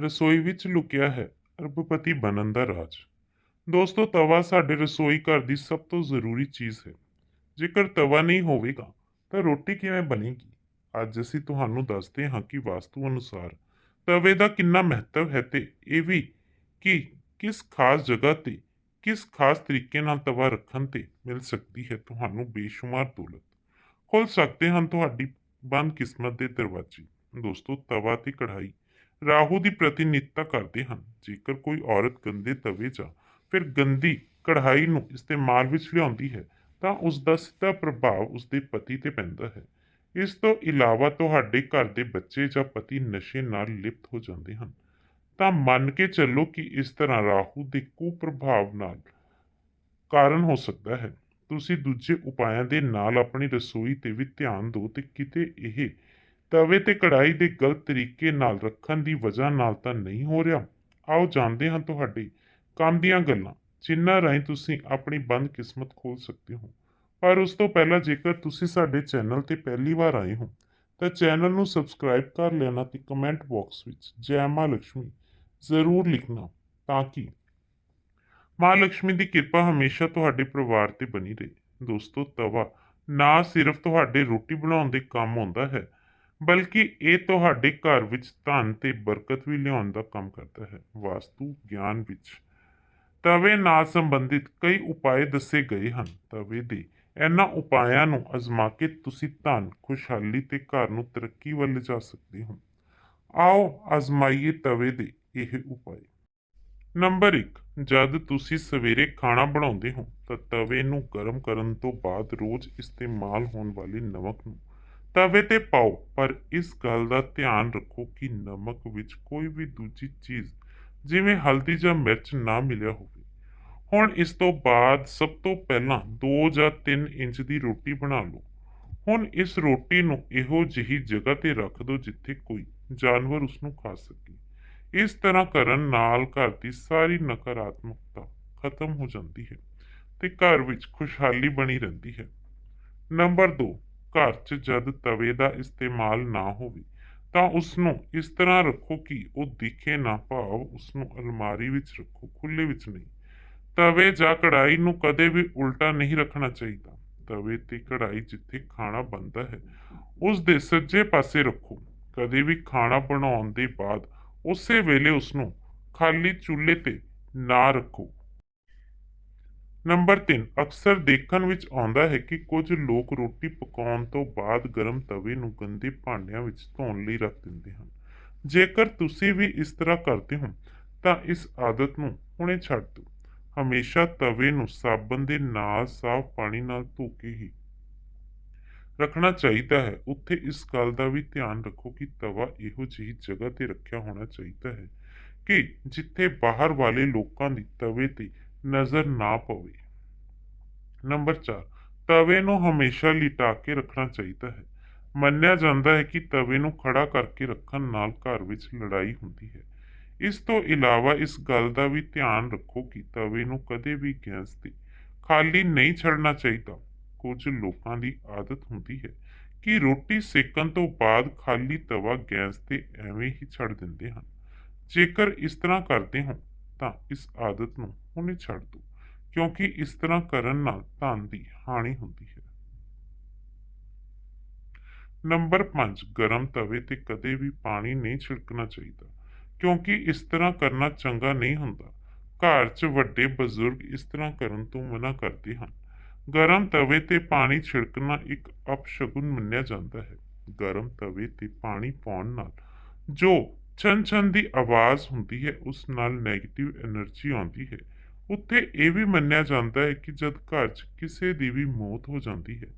ਰਸੋਈ ਵਿੱਚ ਲੁਕਿਆ ਹੈ। ਅਰਬਪਤੀ ਬਣਨ ਦਾ ਰਾਜ। ਦੋਸਤੋ, ਤਵਾ ਸਾਡੇ ਰਸੋਈ ਘਰ ਦੀ ਸਭ ਤੋਂ ਜ਼ਰੂਰੀ ਚੀਜ਼ ਹੈ। ਜੇਕਰ ਤਵਾ ਨਹੀਂ ਹੋਵੇਗਾ, ਤਾਂ ਰੋਟੀ ਕਿਵੇਂ ਬਣੇਗੀ? ਅੱਜ ਅਸੀਂ ਤੁਹਾਨੂੰ ਦੱਸਦੇ ਹਾਂ ਕਿ ਵਾਸਤੂ ਅਨੁਸਾਰ ਤਵੇ ਦਾ ਕਿੰਨਾ ਮਹੱਤਵ ਹੈ ਤੇ ਇਹ ਵੀ ਕਿ ਕਿਸ ਖਾਸ ਜਗ੍ਹਾ ਤੇ ਕਿਸ ਖਾਸ ਤਰੀਕੇ ਨਾਲ ਤਵਾ ਰੱਖਣ ਤੇ ਮਿਲ ਸਕਦੀ ਹੈ ਤੁਹਾਨੂੰ ਬੇਸ਼ੁਮਾਰ ਦੌਲਤ। ਖੁੱਲ ਸਕਦੇ ਹਨ ਤੁਹਾਡੀ ਬੰਦ ਕਿਸਮਤ ਦੇ ਦਰਵਾਜ਼ੇ। ਦੋਸਤੋ, ਤਵਾ ਤੇ ਕੜਾਈ ਰਾਹੂ ਦੀ ਪ੍ਰਤੀਨਿਧਤਾ ਕਰਦੇ ਹਨ। ਜੇਕਰ ਕੋਈ ਔਰਤ ਗੰਦੇ ਤਵੇ ਜਾਂ ਫਿਰ ਗੰਦੀ ਕੜਾਈ ਨੂੰ ਇਸਤੇਮਾਲ ਵਿੱਚ ਲਿਆਉਂਦੀ ਹੈ, ਤਾਂ ਉਸ ਦਾ ਸਿੱਧਾ ਪ੍ਰਭਾਵ ਉਸ ਦੇ ਪਤੀ ਤੇ ਪੈਂਦਾ ਹੈ। ਇਸ ਤੋਂ ਇਲਾਵਾ ਤੁਹਾਡੇ ਘਰ ਦੇ ਬੱਚੇ ਜਾਂ ਪਤੀ ਨਸ਼ੇ ਨਾਲ ਲਿਪਤ ਹੋ ਜਾਂਦੇ ਹਨ। ਤਾਂ ਮੰਨ ਕੇ ਚੱਲੋ ਕਿ ਇਸ ਤਰ੍ਹਾਂ ਰਾਹੂ ਦੇ ਕੁਪ੍ਰਭਾਵ ਨਾਲ ਕਾਰਨ ਹੋ ਸਕਦਾ ਹੈ। ਤੁਸੀਂ ਦੂਜੇ ਉਪਾਅ ਦੇ ਨਾਲ ਆਪਣੀ ਰਸੋਈ ਤੇ ਵੀ ਧਿਆਨ ਦਿਓ ਤੇ ਕਿਤੇ ਇਹ ਤਵੇ ਤੇ ਕੜਾਈ ਦੇ ਗਲਤ ਤਰੀਕੇ ਨਾਲ ਰੱਖਣ ਦੀ ਵਜ੍ਹਾ ਨਾਲ ਤਾਂ ਨਹੀਂ ਹੋ ਰਿਹਾ। ਆਓ ਜਾਣਦੇ ਹਾਂ ਤੁਹਾਡੇ ਕੰਮ ਦੀਆਂ ਗੱਲਾਂ। ਜਿੰਨਾ ਰਾਹੀਂ ਤੁਸੀਂ ਆਪਣੀ ਬੰਦ ਕਿਸਮਤ ਖੋਲ ਸਕਦੇ ਹੋ। ਪਰ ਉਸ ਤੋਂ ਪਹਿਲਾਂ ਜੇਕਰ ਤੁਸੀਂ ਸਾਡੇ ਚੈਨਲ ਤੇ ਪਹਿਲੀ ਵਾਰ ਆਏ ਹੋ, ਤਾਂ ਚੈਨਲ ਨੂੰ ਸਬਸਕ੍ਰਾਈਬ ਕਰ ਲੈਣਾ ਤੇ ਕਮੈਂਟ ਬਾਕਸ ਵਿੱਚ ਜੈ ਮਾਂ ਲక్ష్ਮੀ ਜ਼ਰੂਰ ਲਿਖਣਾ ਤਾਂ ਕਿ ਮਾਂ ਲక్ష్ਮੀ ਦੀ ਕਿਰਪਾ ਹਮੇਸ਼ਾ ਤੁਹਾਡੇ ਪਰਿਵਾਰ ਤੇ ਬਣੀ ਰਹੇ। ਦੋਸਤੋ, ਤਵਾ ਨਾ ਸਿਰਫ ਤੁਹਾਡੇ ਰੋਟੀ ਬਣਾਉਣ ਦੇ ਕੰਮ ਆਉਂਦਾ ਹੈ ਬਲਕਿ ਇਹ ਤੁਹਾਡੇ ਘਰ ਵਿੱਚ ਧਨ ਤੇ ਬਰਕਤ ਵੀ ਲਿਆਉਣ ਦਾ ਕੰਮ ਕਰਦਾ ਹੈ, ਵਾਸਤੂ ਗਿਆਨ ਵਿੱਚ। ਤਵੇ ਨਾਲ ਸੰਬੰਧਿਤ ਕਈ ਉਪਾਅ ਦੱਸੇ ਗਏ ਹਨ। ਤਵੇ ਦੇ ਇਹਨਾਂ ਉਪਾਇਆਂ ਨੂੰ ਅਜ਼ਮਾ ਕੇ ਤੁਸੀਂ ਧਨ, ਖੁਸ਼ਹਾਲੀ ਤੇ ਘਰ ਨੂੰ ਤਰੱਕੀ ਵੱਲ ਲਿਜਾ ਸਕਦੇ ਹੋ। ਆਓ ਅਜ਼ਮਾਈਏ ਤਵੇ ਦੇ ਇਹ ਉਪਾਅ। ਨੰਬਰ 1 ਜਦ ਤੁਸੀਂ ਸਵੇਰੇ ਖਾਣਾ ਬਣਾਉਂਦੇ ਹੋ, ਤਾਂ ਤਵੇ ਨੂੰ ਗਰਮ ਕਰਨ ਤੋਂ ਬਾਅਦ ਰੋਜ਼ ਇਸਤੇਮਾਲ ਹੋਣ ਵਾਲੀ ਨਮਕ ਨੂੰ ਤਵੇ ਤੇ ਪਾਓ, ਪਰ ਇਸ ਗੱਲ ਦਾ ਧਿਆਨ ਰੱਖੋ ਕਿ ਨਮਕ ਵਿੱਚ ਕੋਈ ਵੀ ਦੂਜੀ ਚੀਜ਼, ਜਿਵੇਂ ਹਲਦੀ ਜਾਂ ਮਿਰਚ ਨਾ ਮਿਲਿਆ ਹੋਵੇ। ਹੁਣ ਇਸ ਤੋਂ ਬਾਅਦ ਸਭ ਤੋਂ ਪਹਿਲਾਂ 2 ਜਾਂ 3 ਇੰਚ ਦੀ ਰੋਟੀ ਬਣਾ ਲਓ। ਹੁਣ ਇਸ ਰੋਟੀ ਨੂੰ ਇਹੋ ਜਿਹੀ ਜਗ੍ਹਾ ਤੇ ਰੱਖ ਦਿਓ ਜਿੱਥੇ ਕੋਈ ਜਾਨਵਰ ਉਸ ਨੂੰ ਖਾ ਸਕੇ। ਇਸ ਤਰ੍ਹਾਂ ਕਰਨ ਨਾਲ ਘਰ ਦੀ ਸਾਰੀ ਨਕਾਰਾਤਮਕਤਾ ਖਤਮ ਹੋ ਜਾਂਦੀ ਹੈ ਤੇ ਘਰ ਵਿੱਚ ਖੁਸ਼ਹਾਲੀ ਬਣੀ ਰਹਿੰਦੀ ਹੈ। ਨੰਬਰ 2 ਘਰ 'ਚ ਜਦ ਤਵੇ ਦਾ ਇਸਤੇਮਾਲ ਨਾ ਹੋਵੇ, ਤਾਂ ਉਸ ਨੂੰ ਇਸ ਤਰ੍ਹਾਂ ਰੱਖੋ ਕਿ ਉਹ ਦਿਖੇ ਨਾ ਭਾਵ ਉਸ ਨੂੰ ਅਲਮਾਰੀ ਵਿੱਚ ਰੱਖੋ ਖੁੱਲੇ ਵਿੱਚ ਨਹੀਂ। ਤਵੇ ਜਾਂ ਕੜਾਈ ਨੂੰ ਕਦੇ ਵੀ ਉਲਟਾ ਨਹੀਂ ਰੱਖਣਾ ਚਾਹੀਦਾ। ਤਵੇ ਤੇ ਕੜਾਈ ਜਿੱਥੇ ਖਾਣਾ ਬਣਦਾ ਹੈ, ਉਸ ਦੇ ਸੱਜੇ ਪਾਸੇ ਰੱਖੋ। ਕਦੇ ਵੀ ਖਾਣਾ ਬਣਾਉਣ ਦੇ ਬਾਅਦ ਉਸੇ ਵੇਲੇ ਉਸ ਨੂੰ ਖਾਲੀ ਚੁੱਲ੍ਹੇ ਤੇ ਨਾ ਰੱਖੋ। ਨੰਬਰ 3 ਅਕਸਰ ਦੇਖਣ ਵਿੱਚ ਆਉਂਦਾ ਹੈ ਕਿ ਕੁਝ ਲੋਕ ਰੋਟੀ ਪਕਾਉਣ ਤੋਂ ਬਾਅਦ ਗਰਮ ਤਵੇ ਨੂੰ ਗੰਦੇ ਭਾਂਡਿਆਂ ਵਿੱਚ ਧੋਣ ਲਈ ਰੱਖ ਦਿੰਦੇ ਹਨ। ਜੇਕਰ ਤੁਸੀਂ ਵੀ ਇਸ ਤਰ੍ਹਾਂ ਕਰਦੇ ਹੋ, ਤਾਂ ਇਸ ਆਦਤ ਨੂੰ ਹੁਣੇ ਛੱਡ ਦਿਓ। ਹਮੇਸ਼ਾ ਤਵੇ ਨੂੰ ਸਾਬਣ ਦੇ ਨਾਲ ਸਾਫ਼ ਪਾਣੀ ਨਾਲ ਧੋ ਕੇ ਹੀ ਰੱਖਣਾ ਚਾਹੀਦਾ ਹੈ। ਉੱਥੇ ਇਸ ਗੱਲ ਦਾ ਵੀ ਧਿਆਨ ਰੱਖੋ ਕਿ ਤਵਾ ਇਹੋ ਜਿਹੀ ਜਗ੍ਹਾ ਤੇ ਰੱਖਿਆ ਹੋਣਾ ਚਾਹੀਦਾ ਹੈ ਕਿ ਜਿੱਥੇ ਬਾਹਰ ਵਾਲੇ ਲੋਕਾਂ ਦੀ ਤਵੇ ਤੇ ਨਜ਼ਰ ਨਾ ਪਵੇ। ਨੰਬਰ 4 ਤਵੇ ਨੂੰ ਹਮੇਸ਼ਾ ਲਿਟਾ ਕੇ ਰੱਖਣਾ ਚਾਹੀਦਾ ਹੈ। ਮੰਨਿਆ ਜਾਂਦਾ ਹੈ ਕਿ ਤਵੇ ਨੂੰ ਖੜਾ ਕਰਕੇ ਰੱਖਣ ਨਾਲ ਘਰ ਵਿੱਚ ਲੜਾਈ ਹੁੰਦੀ ਹੈ। ਇਸ ਤੋਂ ਇਲਾਵਾ ਇਸ ਗੱਲ ਦਾ ਵੀ ਧਿਆਨ ਰੱਖੋ ਕਿ ਤਵੇ ਨੂੰ ਕਦੇ ਵੀ ਗੈਸ ਤੇ ਖਾਲੀ ਨਹੀਂ ਛੱਡਣਾ ਚਾਹੀਦਾ। ਕੁਝ ਲੋਕਾਂ ਦੀ ਆਦਤ ਹੁੰਦੀ ਹੈ ਕਿ ਰੋਟੀ ਸੇਕਣ ਤੋਂ ਬਾਅਦ ਖਾਲੀ ਤਵਾ ਗੈਸ ਤੇ ਐਵੇਂ ਹੀ ਛੱਡ ਦਿੰਦੇ ਹਨ। ਜੇਕਰ ਇਸ ਤਰ੍ਹਾਂ ਕਰਦੇ ਹੋ ਤਾਂ ਇਸ ਆਦਤ ਨੂੰ ਹੁਣੇ ਛੱਡ ਦਿਓ ਕਿਉਂਕਿ ਇਸ ਤਰ੍ਹਾਂ ਕਰਨ ਨਾਲ ਧਨ ਦੀ ਹਾਨੀ ਹੁੰਦੀ ਹੈ। ਨੰਬਰ 5 ਗਰਮ ਤਵੇ ਤੇ ਕਦੇ ਵੀ ਪਾਣੀ ਨਹੀਂ ਛਿੜਕਣਾ ਚਾਹੀਦਾ, ਕਿਉਂਕਿ ਇਸ ਤਰ੍ਹਾਂ ਕਰਨਾ ਚੰਗਾ ਨਹੀਂ ਹੁੰਦਾ। ਘਰ 'ਚ ਵੱਡੇ ਬਜ਼ੁਰਗ ਇਸ ਤਰ੍ਹਾਂ ਕਰਨ ਤੋਂ ਮਨਾ ਕਰਦੇ ਹਨ। ਗਰਮ ਤਵੇ ਤੇ ਪਾਣੀ ਛਿੜਕਣਾ ਇੱਕ ਅਪਸ਼ਗੁਨ ਮੰਨਿਆ ਜਾਂਦਾ ਹੈ। ਗਰਮ ਤਵੇ ਤੇ ਪਾਣੀ ਪਾਉਣ ਨਾਲ ਜੋ ਛਨ ਛਨ ਦੀ ਆਵਾਜ਼ ਹੁੰਦੀ ਹੈ, ਉਸ ਨਾਲ 네ਗੇਟਿਵ એનર્ਜੀ ਆਉਂਦੀ ਹੈ। ਉੱਥੇ ਇਹ ਵੀ ਮੰਨਿਆ ਜਾਂਦਾ ਹੈ ਕਿ ਜਦ ਘਰ 'ਚ ਕਿਸੇ ਦੀ ਵੀ ਮੌਤ ਹੋ ਜਾਂਦੀ ਹੈ,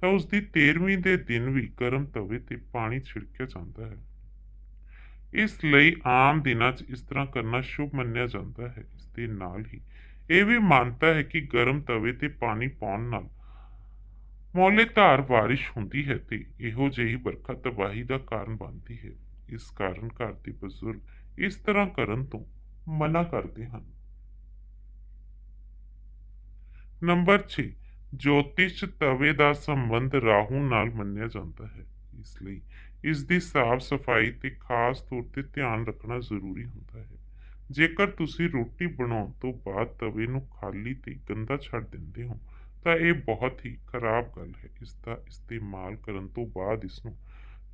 ਤਾਂ ਉਸ ਦੀ 13ਵੀਂ ਦੇ ਦਿਨ ਵੀ ਕਰਮ ਤਵੇ ਤੇ ਪਾਣੀ ਛਿੜਕਿਆ ਜਾਂਦਾ ਹੈ। ਇਸ ਲਈ ਆਮ ਦਿਨਾਂ 'ਚ ਇਸ ਤਰ੍ਹਾਂ ਕਰਨਾ ਸ਼ੁਭ ਮੰਨਿਆ ਜਾਂਦਾ ਹੈ। ਇਸ ਦੇ ਨਾਲ ਹੀ ਇਹ ਵੀ ਮੰਨਤਾ ਹੈ ਕਿ ਗਰਮ ਤਵੇ ਤੇ ਪਾਣੀ ਪਾਉਣ ਨਾਲ ਮੌਲੇ ਧਾਰ ਬਾਰਿਸ਼ ਹੁੰਦੀ ਹੈ ਤੇ ਇਹੋ ਜਿਹੀ ਵਰਖਾ ਤਬਾਹੀ ਦਾ ਕਾਰਨ ਬਣਦੀ ਹੈ। ਇਸ ਕਾਰਨ ਘਰ ਦੇ ਬਜ਼ੁਰਗ ਇਸ ਤਰ੍ਹਾਂ ਕਰਨ ਤੋਂ ਮਨਾ ਕਰਦੇ ਹਨ। ਨੰਬਰ 6 ਜੋਤਿਸ਼ ਤਵੇ ਦਾ ਸੰਬੰਧ ਰਾਹੂ ਨਾਲ ਮੰਨਿਆ ਜਾਂਦਾ ਹੈ। ਇਸ ਲਈ ਇਸ ਦੀ ਸਾਫ਼ ਸਫ਼ਾਈ ਤੇ ਖਾਸ ਤੌਰ ਤੇ ਧਿਆਨ ਰੱਖਣਾ ਜ਼ਰੂਰੀ ਹੁੰਦਾ ਹੈ। ਜੇਕਰ ਤੁਸੀਂ ਰੋਟੀ ਬਣਾਉਣ ਤੋਂ ਬਾਅਦ ਤਵੇ ਨੂੰ ਖਾਲੀ ਤੇ ਗੰਦਾ ਛੱਡ ਦਿੰਦੇ ਹੋ, ਤਾਂ ਇਹ ਬਹੁਤ ਹੀ ਖਰਾਬ ਗੱਲ ਹੈ। ਇਸ ਦਾ ਇਸਤੇਮਾਲ ਕਰਨ ਤੋਂ ਬਾਅਦ ਇਸ ਨੂੰ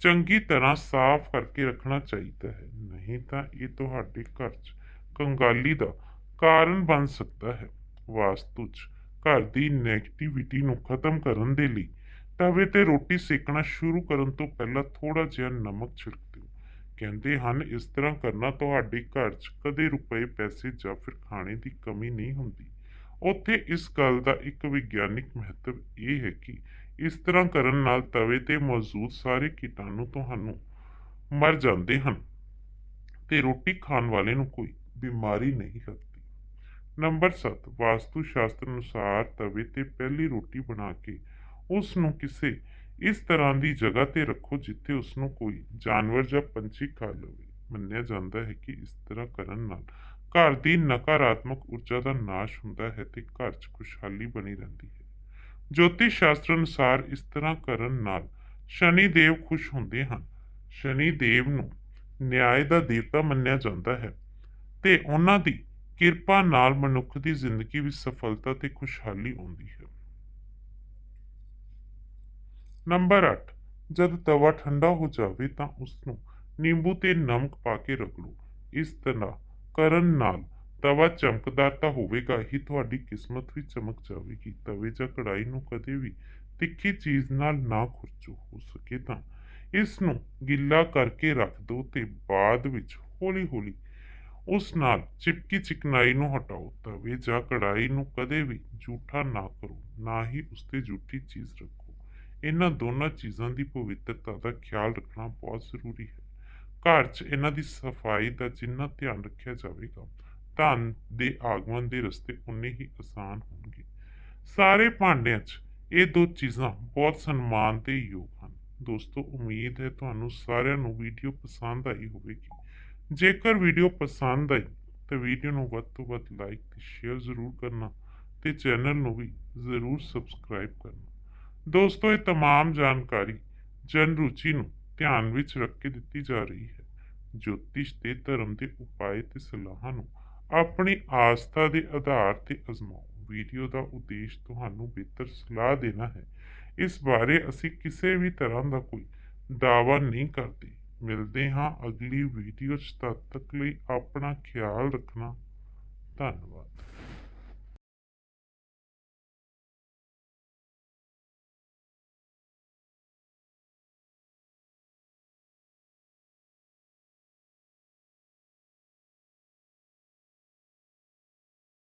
ਚੰਗੀ ਤਰ੍ਹਾਂ ਸਾਫ਼ ਕਰਕੇ ਰੱਖਣਾ ਚਾਹੀਦਾ ਹੈ। ਨਹੀਂ ਤਾਂ ਇਹ ਤੁਹਾਡੇ ਘਰ 'ਚ ਕੰਗਾਲੀ ਦਾ ਕਾਰਨ ਬਣ ਸਕਦਾ ਹੈ। ਵਾਸਤੂ 'ਚ ਘਰ ਦੀ ਨੈਗੇਟਿਵਿਟੀ ਨੂੰ ਖਤਮ ਕਰਨ ਦੇ ਲਈ ਤਵੇ ਤੇ ਰੋਟੀ ਸੇਕਣਾ ਸ਼ੁਰੂ ਕਰਨ ਤੋਂ ਪਹਿਲਾਂ ਥੋੜਾ ਜਿਹਾ ਨਮਕ ਛਿੜਕ ਦਿਓ। ਕਹਿੰਦੇ ਹਨ, ਇਸ ਤਰ੍ਹਾਂ ਕਰਨਾ ਤੁਹਾਡੇ ਘਰ 'ਚ ਕਦੇ ਰੁਪਏ, ਪੈਸੇ ਜਾਂ ਫਿਰ ਖਾਣੇ ਦੀ ਕਮੀ ਨਹੀਂ ਹੁੰਦੀ। ਉੱਥੇ ਇਸ ਗੱਲ ਦਾ ਇੱਕ ਵਿਗਿਆਨਿਕ ਮਹੱਤਵ ਇਹ ਹੈ ਕਿ ਇਸ ਤਰ੍ਹਾਂ ਕਰਨ ਨਾਲ ਤਵੇ ਤੇ ਮੌਜੂਦ ਸਾਰੇ ਕੀਟਾਣੂ ਤੁਹਾਨੂੰ ਮਰ ਜਾਂਦੇ ਹਨ ਤੇ ਰੋਟੀ ਖਾਣ ਵਾਲੇ ਨੂੰ ਕੋਈ ਬਿਮਾਰੀ ਨਹੀਂ ਲੱਗਦੀ। ਨੰਬਰ 7 ਵਾਸਤੂ ਸ਼ਾਸਤਰ ਅਨੁਸਾਰ ਤਵੇ ਤੇ ਪਹਿਲੀ ਰੋਟੀ ਬਣਾ ਕੇ ਉਸ ਨੂੰ ਕਿਸੇ ਇਸ ਤਰ੍ਹਾਂ ਦੀ ਜਗ੍ਹਾ ਤੇ ਰੱਖੋ ਜਿੱਥੇ ਉਸ ਨੂੰ ਕੋਈ ਜਾਨਵਰ ਜਾਂ ਪੰਛੀ ਖਾ ਲਵੇ। ਮੰਨਿਆ ਜਾਂਦਾ ਹੈ ਕਿ ਇਸ ਤਰ੍ਹਾਂ ਕਰਨ ਨਾਲ ਘਰ ਦੀ ਨਕਾਰਾਤਮਕ ਊਰਜਾ ਦਾ ਨਾਸ਼ ਹੁੰਦਾ ਹੈ ਤੇ ਘਰ 'ਚ ਖੁਸ਼ਹਾਲੀ ਬਣੀ ਰਹਿੰਦੀ ਹੈ। ਜੋਤਿਸ਼ ਸ਼ਾਸਤਰ ਅਨੁਸਾਰ ਇਸ ਤਰ੍ਹਾਂ ਕਰਨ ਨਾਲ ਸ਼ਨੀ ਦੇਵ ਖੁਸ਼ ਹੁੰਦੇ ਹਨ। ਸ਼ਨੀ ਦੇਵ ਨੂੰ ਨਿਆਂ ਦਾ ਦੇਵਤਾ ਮੰਨਿਆ ਜਾਂਦਾ ਹੈ ਤੇ ਉਹਨਾਂ ਦੀ ਕਿਰਪਾ ਨਾਲ ਮਨੁੱਖ ਦੀ ਜ਼ਿੰਦਗੀ ਵਿੱਚ ਸਫਲਤਾ ਤੇ ਖੁਸ਼ਹਾਲੀ ਆਉਂਦੀ ਹੈ। ਨੰਬਰ 8 ਜਦ ਤਵਾ ਠੰਡਾ ਹੋ ਜਾਵੇ ਤਾਂ ਉਸ ਨੂੰ ਨਿੰਬੂ ਤੇ ਨਮਕ ਪਾ ਕੇ ਰਗੜੋ। ਇਸ ਤਰ੍ਹਾਂ ਕਰਨ ਨਾਲ ਤਵਾ ਚਮਕਦਾਰ ਤਾਂ ਹੋਵੇਗਾ ਹੀ, ਤੁਹਾਡੀ ਕਿਸਮਤ ਵੀ ਚਮਕ ਜਾਵੇਗੀ। ਤਵੇ ਜਾਂ ਕੜਾਈ ਨੂੰ ਕਦੇ ਵੀ ਤਿੱਖੀ ਚੀਜ਼ ਨਾਲ ਨਾ ਖੁਰਚੋ, ਹੋ ਸਕੇ ਤਾਂ। ਇਸ ਨੂੰ ਗਿੱਲਾ ਕਰਕੇ ਰੱਖ ਦਿਓ ਤੇ ਬਾਅਦ ਵਿੱਚ ਹੌਲੀ-ਹੌਲੀ ਉਸ ਨਾਲ ਚਿਪਕੀ ਚਿਕਨਾਈ ਨੂੰ ਹਟਾਓ। ਤਵੇ ਜਾਂ ਕੜਾਈ ਨੂੰ ਕਦੇ ਵੀ ਝੂਠਾ ਨਾ ਕਰੋ, ਨਾ ਹੀ ਉਸ ਤੇ ਝੂਠੀ ਚੀਜ਼ ਰੱਖੋ। ਇਹਨਾਂ ਦੋਨਾਂ ਚੀਜ਼ਾਂ ਦੀ ਪਵਿੱਤਰਤਾ ਦਾ ਖਿਆਲ ਰੱਖਣਾ ਬਹੁਤ ਜ਼ਰੂਰੀ ਹੈ। ਘਰ 'ਚ ਇਹਨਾਂ ਦੀ ਸਫ਼ਾਈ ਦਾ ਜਿੰਨਾ ਧਿਆਨ ਰੱਖਿਆ ਜਾਵੇਗਾ ਧਨ ਦੇ ਆਗਮਨ ਦੇ ਰਸਤੇ ਉਨੇ ਹੀ ਆਸਾਨ ਹੋਣਗੇ ਸਾਰੇ ਭਾਂਡਿਆਂ 'ਚ ਇਹ ਦੋ ਚੀਜ਼ਾਂ ਬਹੁਤ ਸਨਮਾਨ ਤੇ ਯੋਗ ਹਨ ਦੋਸਤੋ ਉਮੀਦ ਹੈ ਤੁਹਾਨੂੰ ਸਾਰਿਆਂ ਨੂੰ ਵੀਡੀਓ ਪਸੰਦ ਆਈ ਹੋਵੇਗੀ ਜੇਕਰ ਵੀਡੀਓ ਪਸੰਦ ਆਈ ਤਾਂ ਵੀਡੀਓ ਨੂੰ ਵੱਧ ਤੋਂ ਵੱਧ ਲਾਈਕ ਤੇ ਸ਼ੇਅਰ ਜ਼ਰੂਰ ਕਰਨਾ ਤੇ ਚੈਨਲ ਨੂੰ ਵੀ ਜ਼ਰੂਰ ਸਬਸਕ੍ਰਾਈਬ ਕਰਨਾ ਦੋਸਤੋ ਇਹ तमाम ਜਾਣਕਾਰੀ ਜਨ ਰੁਚੀ ਨੂੰ ਧਿਆਨ ਵਿੱਚ ਰੱਖ ਕੇ ਦਿੱਤੀ ਜਾ ਰਹੀ ਹੈ ਜੋਤਿਸ਼ ਤੇ ਧਰਮ ਦੇ ਉਪਾਅ ਤੇ ਸਲਾਹਾਂ ਨੂੰ ਆਪਣੀ ਆਸਥਾ ਦੇ ਆਧਾਰ ਤੇ ਅਜ਼ਮਾਓ। ਵੀਡੀਓ ਦਾ ਉਦੇਸ਼ ਤੁਹਾਨੂੰ ਬਿਹਤਰ ਸਲਾਹ ਦੇਣਾ ਹੈ। ਇਸ ਬਾਰੇ ਅਸੀਂ ਕਿਸੇ ਵੀ ਤਰ੍ਹਾਂ ਦਾ ਕੋਈ ਦਾਅਵਾ ਨਹੀਂ ਕਰਦੇ। ਮਿਲਦੇ ਹਾਂ ਅਗਲੀ ਵੀਡੀਓ 'ਚ। ਤਦ ਤੱਕ ਲਈ ਆਪਣਾ ਖਿਆਲ ਰੱਖਣਾ। ਧੰਨਵਾਦ।